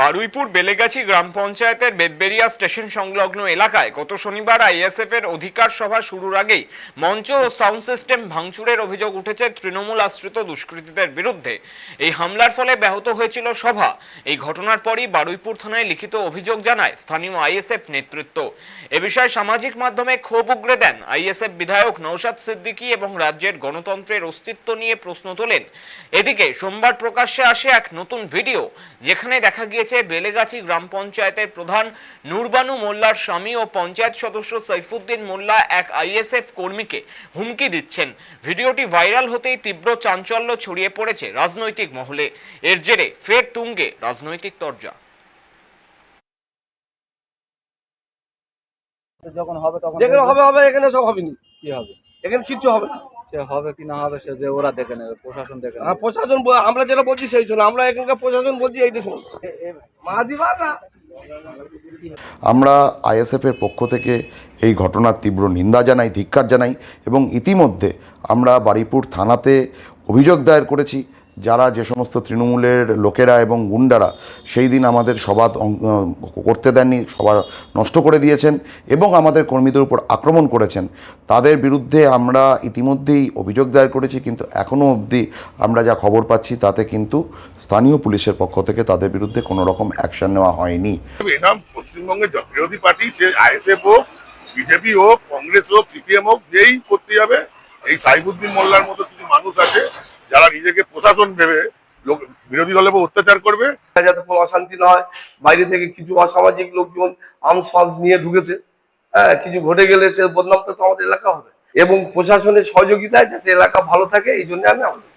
বারুইপুর বেলেগাছি গ্রাম পঞ্চায়েতের বেদবেরিয়া স্টেশন সংলগ্ন এলাকায় গত শনিবার আইএসএফ এর অধিকার সভা শুরুর আগেই মঞ্চ ও সাউন্ড সিস্টেম ভাঙচুরের অভিযোগ উঠেছে তৃণমূল আশ্রিত দুষ্কৃতীদের বিরুদ্ধে। এই হামলার ফলে ব্যাহত হয়েছিল সভা। এই ঘটনার পরই বারুইপুর থানায় লিখিত অভিযোগ জানায় স্থানীয় আইএসএফ নেতৃত্ব। এ বিষয়ে সামাজিক মাধ্যমে ক্ষোভ উগরে দেন আইএসএফ বিধায়ক নৌশাদ সিদ্দিকী এবং রাজ্যের গণতন্ত্রের অস্তিত্ব নিয়ে প্রশ্ন তোলেন। এদিকে সোমবার প্রকাশ্যে আসে এক নতুন ভিডিও, যেখানে দেখা গিয়েছে বেলেগাছি গ্রাম পঞ্চায়েতের প্রধান নুরবানু মোল্লার স্বামী ও পঞ্চায়েত সদস্য সৈফুদ্দিন মোল্লা এক আইএসএফ কর্মীকে হুমকি দিচ্ছেন। ভিডিওটি ভাইরাল হতেই তীব্র চাঞ্চল্য ছড়িয়ে পড়েছে রাজনৈতিক মহলে। এর জেরে ফের তুঙ্গে রাজনৈতিক তরজা। যখন হবে তখন যেখানে হবে হবে এখানে সব হবে নি কি হবে? এখানে কিচ্ছু হবে না। সে হবে কি না হবে সে যে ওরা দেখে নেবে প্রশাসন দেখে নেবে। প্রশাসন ব- আমরা যেটা বলছি সেই জন্য আমরা এখানকার প্রশাসন বলছি এই দেখুন। মাহাদিবা না। আমরা আইএসএফের পক্ষ থেকে এই ঘটনার তীব্র নিন্দা জানাই ধিক্কার জানাই এবং ইতিমধ্যে আমরা বারিপুর থানাতে অভিযোগ দায়ের করেছি। যারা যে সমস্ত তৃণমূলের লোকেরা এবং গুন্ডারা, সেই দিন আমাদের সভা করতে দেননি, সবার নষ্ট করে দিয়েছেন এবং আমাদের কর্মীদের উপর আক্রমণ করেছেন। তাদের বিরুদ্ধে আমরা ইতিমধ্যেই অভিযোগ দায়ের করেছি, কিন্তু এখনও অবধি আমরা যা খবর পাচ্ছি তাতে কিন্তু স্থানীয় পুলিশের পক্ষ থেকে তাদের বিরুদ্ধে কোনো রকম অ্যাকশন নেওয়া হয়নি। পশ্চিমবঙ্গের বিরোধী পার্টি, সে আইএসএফ হোক, বিজেপি হোক, কংগ্রেস হোক, সিপিএম হোক, যেই করতে যাবে এই সাইবুদ্দিন মোল্লার মতো কিছু মানুষ আছে যারা নিজেকে প্রশাসন ভেবে লোক, বিরোধী দলের উপর অত্যাচার করবে যাতে কোনো অশান্তি না হয়। বাইরে থেকে কিছু অসামাজিক লোকজন ফার্মস নিয়ে ঢুকেছে। হ্যাঁ কিছু ঘটে গেলে সে বদনামটা তো আমাদের এলাকা হবে। এবং প্রশাসনের সহযোগিতায় যাতে এলাকা ভালো থাকে, এই জন্য আমি আবেদন